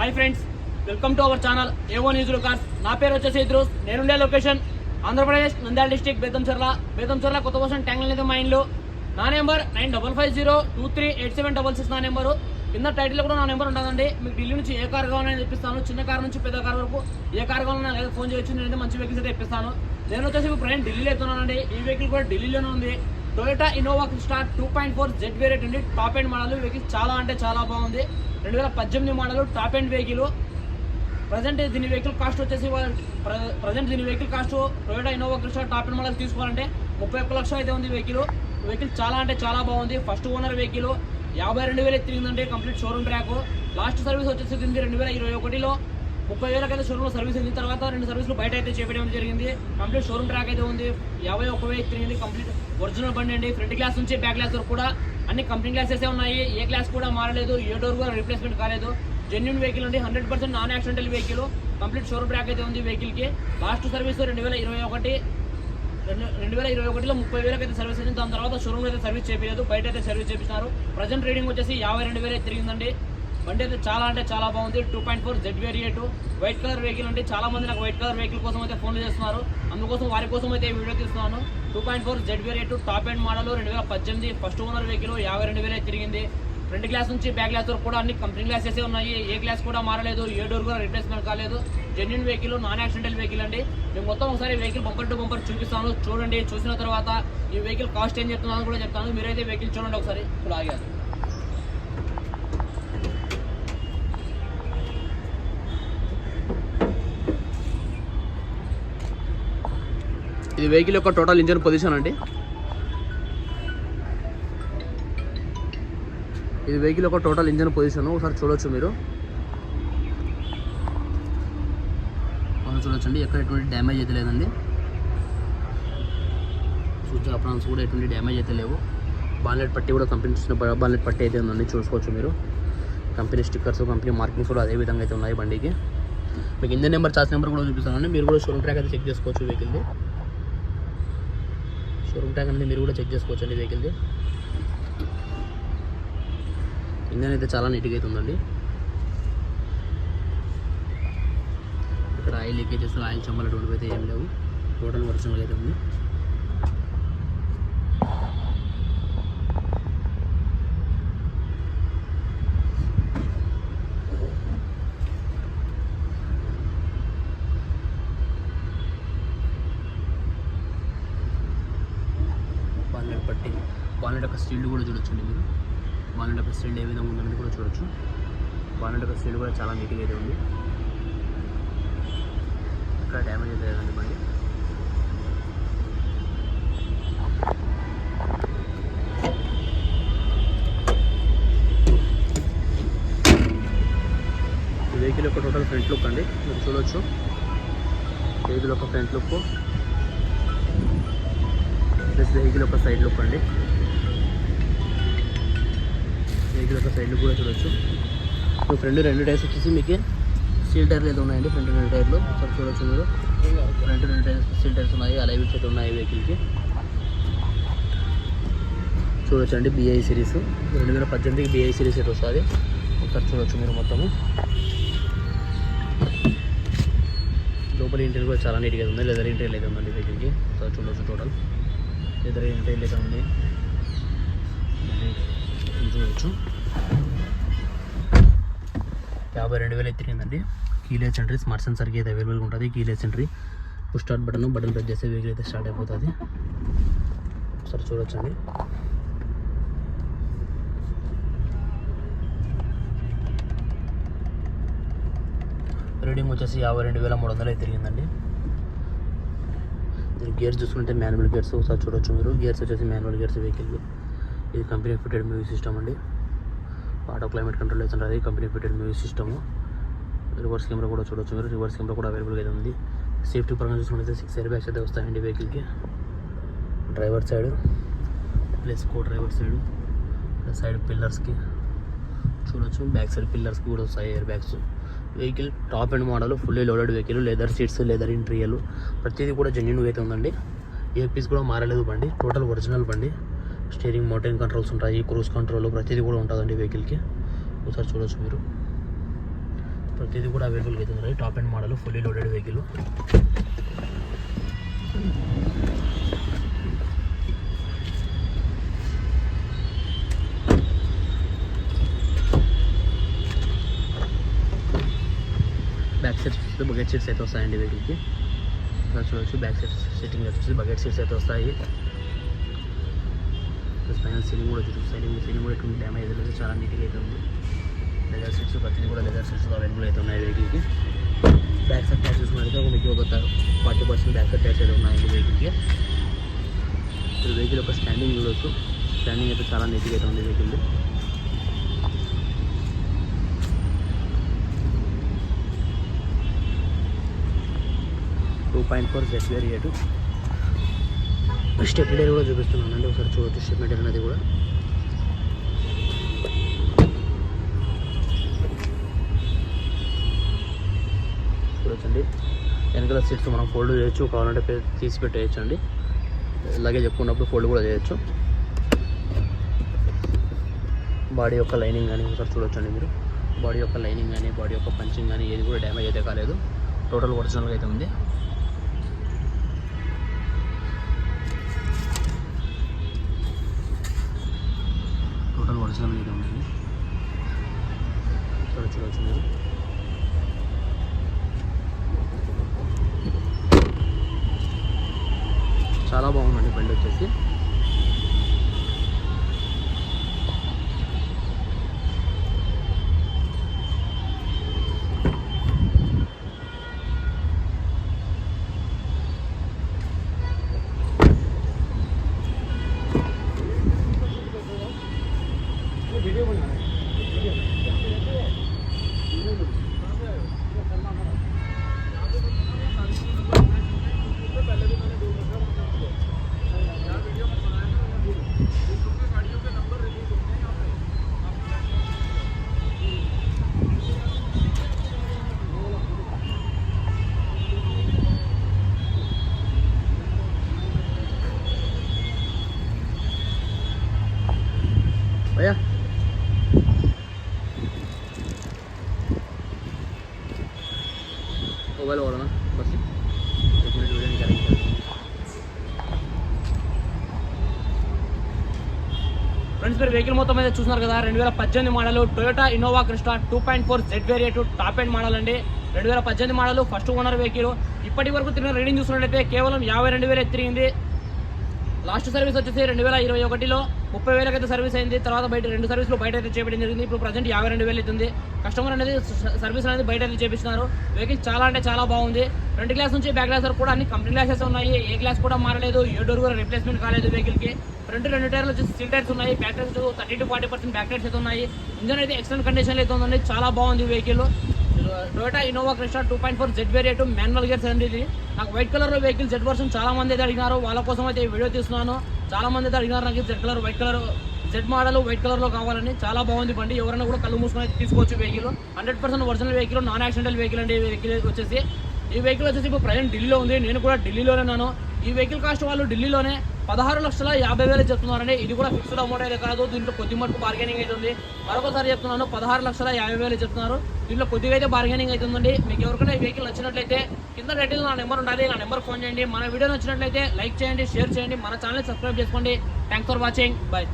Hi friends welcome to our channel ఏవో news cars నా పేరు వచ్చేసి ఇద్రూస్. నేనుండే లొకేషన్ ఆంధ్రప్రదేశ్ నంద్యాల డిస్టిక్ బేతంచెర్ల బేతంచెర్ల కొత్త కోసం ట్యాంగ్ల అయితే మా ఇంట్లో నా number nine double five zero two three eight seven double six నా నెంబరు కింద టైటిల్ కూడా నా నెంబర్ ఉంటుందండి. మీకు ఢిల్లీ నుంచి ఏ కార్ కావాలని తెప్పిస్తాను చిన్న కార్ నుంచి పెద్ద కార్ వరకు ఏ కార్ కావాలన్నా నాకు ఫోన్ చేయొచ్చు. నేనైతే మంచి వెహికల్స్ అయితే తెప్పిస్తాను నేను వచ్చేసి ఇప్పుడు ప్రయాణం ఢిల్లీలో అవుతున్నానండి ఈ వెహికల్ కూడా ఢిల్లీలోనే ఉంది. Toyota Innova star two point four Z variant అండి. టాప్ ఎండ్ మోడల్ వెహికల్ చాలా అంటే చాలా బాగుంది. రెండు వేల పద్దెనిమిది model top end vehicle. Present దీని వెహికల్ కాస్ట్ వచ్చేసి ప్రజెంట్ దీని vehicle cost Toyota Innova Crysta top end model తీసుకోవాలంటే ముప్పై ఒక్క లక్షలు అయితే ఉంది వెహికల్ వెహికల్ చాలా అంటే చాలా బాగుంది. ఫస్ట్ ఓనర్ వెహికల్ యాభై రెండు వేలు తిరిగిందంటే complete showroom track last service వచ్చేసి రెండు వేల ఇరవై ఒకటిలో. ముప్పై వేలకైతే షోరూమ్లో సర్వీస్ అయిన తర్వాత రెండు సర్వీసులు బయట అయితే చేపడం జరిగింది. కంప్లీట్ షోరూమ్ ట్రాక్ అయితే ఉంది. యాభై ఒక్క వేలు తిరిగింది కంప్లీట్ ఒరిజినల్ బండి అండి. ఫ్రంట్ గ్లాస్ నుంచి బ్యాక్ గ్లాస్ వరకు కూడా అన్ని కంపెనీ గ్లాసెసే ఉన్నాయి. ఏ గ్లాస్ కూడా మారలేదు. ఏ డోర్ కూడా రీప్లేస్మెంట్ కాలేదు. జెన్యున్ వెహికల్ అండి. Hundred percent non accidental vehicle complete showroom track అయితే ఉంది వెహికల్కి లాస్ట్ సర్వీస్ రెండు వేల ఇరవై ఒకటి. రెండు రెండు వేల ఇరవై ఒకటిలో ముప్పై వేలకు అయితే సర్వీస్ అయింది దాని తర్వాత షోరూమ్ అయితే సర్వీస్ చేయలేదు బయట అయితే సర్వీస్ చేపిస్తున్నారు. ప్రజెంట్ రీడింగ్ వచ్చేసి యాభై రెండు వేలు తిరిగిందండి. బండి అయితే చాలా అంటే చాలా బాగుంది. Two point four Z variant white colour vehicle అంటే చాలా మంది నాకు వైట్ కలర్ వెహికల్ కోసం అయితే ఫోన్లు చేస్తున్నారు. అందుకోసం వారి కోసం అయితే ఈ వీడియో తీస్తున్నాను. Two point four Z variant top end model రెండు వేల పద్దెనిమిది ఫస్ట్ ఓనర్ వెహికల్ యాభై రెండు వేలే తిరిగింది. ఫ్రంట్ గ్లాస్ నుంచి బ్యాక్ గ్లాస్ వరకు కూడా అన్ని కంపెనీ గ్లాసెస్ ఉన్నాయి. ఏ గ్లాస్ కూడా మారలేదు ఏ డోర్ కూడా రిప్లేస్మెంట్ కాలేదు. Genuine vehicle non accidental vehicle అండి. నేను మొత్తం ఒకసారి వెహికల్ బంపర్ టు బంపర్ చూపిస్తాను. చూడండి చూసిన తర్వాత ఈ వెహికల్ కాస్ట్ ఏం చెప్తున్నాను కూడా చెప్తాను. మీరైతే వెహికల్ చూడండి ఒకసారి. ఇప్పుడు ఆగారు ఇది వెహికల్ యొక్క టోటల్ ఇంజన్ పొజిషన్ అండి. ఇది వెహికల్ యొక్క టోటల్ ఇంజన్ పొజిషన్ ఒకసారి చూడొచ్చు మీరు. చూడొచ్చండి ఎక్కడ ఎటువంటి డ్యామేజ్ అయితే లేదండి. సూచన అప్రాన్స్ కూడా ఎటువంటి డ్యామేజ్ అయితే లేవు. బాన్లెట్ పట్టి కూడా కంపెనీ చూసిన బాన్లెట్ పట్టి అయితే ఉందండి చూసుకోవచ్చు మీరు. కంపెనీ స్టిక్కర్స్ కంపెనీ మార్కింగ్స్ కూడా అదే విధంగా అయితే ఉన్నాయి బండికి. మీకు ఇంజన్ నెంబర్ చార్జ్ నెంబర్ కూడా చూపిస్తానండి. మీరు కూడా షోరూమ్ ట్రాక్ అయితే చెక్ చేసుకోవచ్చు వెహికల్ది షోరూమ్ ట్యాగ్ అనేది మీరు కూడా చెక్ చేసుకోవచ్చు అండి వెహికల్ది ఇంజన్ అయితే చాలా నీట్గా అయితే ఉందండి. ఇక్కడ ఆయిల్ లీకేజెస్ ఆయిల్ చమ్మలటువంటివి అయితే ఏం లేవు. టోటల్ ఒరిజినల్ అయితే ఉంది బాన్లెట్ పట్టి బాన్లెట్ యొక్క స్టీల్ కూడా చూడొచ్చండి మీరు. బాన్లెట్ యొక్క స్టీల్ ఏ విధంగా ఉందని కూడా చూడొచ్చు. బాన్లెట్ యొక్క స్టీల్ కూడా చాలా నీట్గా అయితే ఉంది. ఇక్కడ డ్యామేజ్ అయితే లేదండి బండి వెహికల్ యొక్క టోటల్ ఫ్రంట్ లుక్ అండి మీరు చూడొచ్చు. వెహికల్ యొక్క ఫ్రంట్ లుక్. ప్లస్ వెహికల్ యొక్క సైడ్ లుక్ అండి. వెహికల్ యొక్క సైడ్లు కూడా చూడొచ్చు. సో ఫ్రంట్ రెండు టైర్స్ వచ్చేసి మీకు స్టీల్ టైర్లు అయితే ఉన్నాయండి. ఫ్రంట్ రెండు టైర్లు. ఒకసారి చూడొచ్చు మీరు. ఫ్రంట్ రెండు టైర్స్ స్టీల్ టైర్స్ ఉన్నాయి. అలా ఇవి అయితే ఉన్నాయి వెహికల్కి చూడొచ్చు అండి బిఐ సిరీస్ రెండు వేల పద్దెనిమిదికి బిఐ సిరీస్ అయితే వస్తుంది. ఒకసారి చూడొచ్చు మీరు మొత్తము. లోపల ఇంటీరియర్ కూడా చాలా నీట్గా ఉంది. లెదర్ ఇంటీరియర్ అయితే ఉందండి వెహికల్కి ఒకసారి చూడొచ్చు టోటల్ లెదర్ ఇంటీరియర్ అయితే ఉంది. చూడవచ్చు యాభై రెండు వేలు అయితే తిరిగిందండి కీలెస్ ఎంట్రీ స్మార్ట్ సెన్సర్కి అయితే అవైలబుల్గా ఉంటుంది. Keyless entry push start button button press చేసే వెహికల్ అయితే స్టార్ట్ అయిపోతుంది. ఒకసారి చూడొచ్చండి. రీడింగ్ వచ్చేసి యాభై రెండు వేల మూడు వందలు అయితే తిరిగిందండి దీని గేర్స్ చూసుకుంటే మాన్యువల్ గేర్స్ ఒకసారి చూడొచ్చు మీరు. గేర్స్ వచ్చేసి మాన్యువల్ గేర్స్ వెహికల్ ఇది కంపెనీ ఫిటెడ్ మ్యూజిక్ సిస్టమ్ అండి. ఆటో క్లైమేట్ కంట్రోల్ అయితే ఉంటుంది company fitted music system reverse camera కూడా చూడొచ్చు మీరు. రివర్స్ కెమెరా కూడా అవైలబుల్గా అయితే ఉంది. సేఫ్టీ పరంగా చూసుకుంటే సిక్స్ ఎయిర్ బ్యాగ్స్ అయితే వస్తాయండి వెహికల్కి driver side plus co driver side plus side పిల్లర్స్కి చూడొచ్చు. బ్యాక్ సైడ్ పిల్లర్స్కి కూడా వస్తాయి air bags vehicle top end model fully loaded vehicle leather seats leather interior ప్రతిదీ కూడా జెన్యున్ అయితే ఉందండి. ఏ పీస్ కూడా మారలేదు బండి. టోటల్ ఒరిజినల్ బండి. స్టీరింగ్ మోటరింగ్ కంట్రోల్స్ ఉంటాయి. క్రూజ్ కంట్రోల్ ప్రతిదీ కూడా ఉంటుందండి వెహికల్కి. ఒకసారి చూడొచ్చు మీరు. ప్రతిదీ కూడా అవైలబుల్గా అవుతుంది right top end model fully loaded vehicle back side చూస్తే బకెట్ సీట్స్ అయితే వస్తాయండి వెహికల్కి. ఇక్కడ చూడవచ్చు బ్యాక్ సైడ్ సిట్టింగ్ వచ్చేసి బకెట్ సీట్స్ అయితే వస్తాయి. ప్లస్ పైన సీలింగ్ కూడా వచ్చి సైలింగ్ సీలింగ్ కూడా ఎటువంటి డ్యామేజ్ లేదు. చాలా నీట్గా అయితే ఉంది. లెదర్ సీట్స్ ప్రతిదీ కూడా లెదర్ సీట్స్ అవైలబుల్ అయితే ఉన్నాయి వెహికల్కి బ్యాక్ సైడ్ ట్యాక్స్ చూసుకున్నట్లయితే ఒక మీకు ఒక forty percent back side tax అయితే ఉన్నాయండి వెహికల్కి ఇప్పుడు వెహికల్ యొక్క స్టాండింగ్ చూడవచ్చు స్టాండింగ్ అయితే చాలా నీట్గా అయితే ఉంది vehicle two point four Z variant step material కూడా చూపిస్తున్నాను. అండి ఒకసారి చూడొచ్చు స్టెప్ మెటీరియల్ అనేది కూడా. చూడొచ్చండి. వెనకాల సీట్స్ మనం ఫోల్డ్ చేయొచ్చు. కావాలంటే తీసి పెట్టేయచ్చు అండి లగేజ్ చెప్పుకున్నప్పుడు ఫోల్డ్ కూడా చేయొచ్చు. బాడీ యొక్క లైనింగ్ కానీ ఒకసారి చూడొచ్చండి మీరు. బాడీ యొక్క లైనింగ్ కానీ బాడీ యొక్క పంచింగ్ కానీ ఏది కూడా డ్యామేజ్ అయితే కాలేదు. టోటల్ ఒరిజినల్గా అయితే ఉంది. టోటల్ ఒరిజినల్ అయితే ఇక్కడ చూడవచ్చు మీరు చాలా బాగుందండి బండి వచ్చేసి. ఫ్రెండ్స్ మీరు వెహికల్ మొత్తం అయితే చూస్తున్నారు కదా. రెండు వేల పద్దెనిమిది model Toyota Innova Crysta two point four Z variant top end model అండి. రెండు వేల పద్దెనిమిది మోడల్ ఫస్ట్ ఓనర్ వెహికల్ ఇప్పటి వరకు తిరిగిన రీడింగ్ చూసినట్లయితే కేవలం యాభై రెండు వేలు తిరిగింది. లాస్ట్ సర్వీస్ వచ్చేసి రెండు వేల ఇరవై ఒకటిలో ముప్పై వేలకైతే సర్వీస్ అయింది. తర్వాత బయట రెండు సర్వీసులు బయట అయితే చేయడం జరిగింది. ఇప్పుడు ప్రజెంట్ యాభై రెండు వేలు అవుతుంది కస్టమర్ అనేది సర్వీస్ అనేది బయట అయితే చేపిస్తున్నారు. వెహికల్ చాలా అంటే చాలా బాగుంది. రెండు గ్లాస్ నుంచి బ్యాక్ గ్లాస్ వరకు కూడా అన్ని కంపెనీ గ్లాసెస్ ఉన్నాయి. ఏ గ్లాస్ కూడా మారలేదు. ఏ డోర్ కూడా రిప్లేస్మెంట్ కాలేదు వెహికల్కి ఫ్రంట్ రెండు టైర్లు వచ్చి సీల్ టైర్స్ ఉన్నాయి. Back tyres thirty to forty percent back tyres అయితే ఉన్నాయి. ఇంజన్ అయితే ఎక్సలెంట్ కండిషన్లో అయితే ఉందండి. చాలా బాగుంది vehicle Toyota Innova Crysta two point four Z variant manual gears అండి ఇది. నాకు వైట్ కలర్లో వెహికల్ జెడ్ వర్షన్ చాలా మంది అయితే అడిగినారు. వాళ్ళ కోసం అయితే ఈ వీడియో తీస్తున్నాను. చాలా మంది అయితే అడిగినారు నాకు Z colour white colour Z model white కలర్లో కావాలని. చాలా బాగుంది బండి. ఎవరైనా కూడా కళ్ళు మూసుకొని తీసుకోవచ్చు vehicle hundred percent original vehicle non accidental vehicle అండి ఈ వెహికల్ వచ్చేసి. ఈ వెహికల్ వచ్చేసి ఇప్పుడు ప్రజెంట్ ఢిల్లీలో ఉంది. నేను కూడా ఢిల్లీలోనే ఉన్నాను. ఈ వెహికల్ కాస్ట్ వాళ్ళు ఢిల్లీలోనే పదహారు లక్షల యాభై వేలు చెప్తున్నారండి ఇది కూడా ఫిక్స్డ్ అమౌంట్ అయితే కాదు. దీంట్లో కొద్ది మటుకు బార్గెనింగ్ అయితే ఉంది. మరొకసారి చెప్తున్నాను పదహారు లక్షల యాభై వేలు చెప్తున్నారు. దీంట్లో కొద్దిగా అయితే బార్గెనింగ్ అవుతుందండి మీకు ఎవరికైనా వెహికల్ నచ్చినట్లయితే కింద టైటిల్ నా నెంబర్ ఉండాలి. నా నెంబర్ ఫోన్ చేయండి. మన వీడియో నచ్చినట్లయితే లైక్ చేయండి షేర్ చేయండి. మన ఛానల్ సబ్స్క్రైబ్ చేసుకోండి. Thanks for watching bye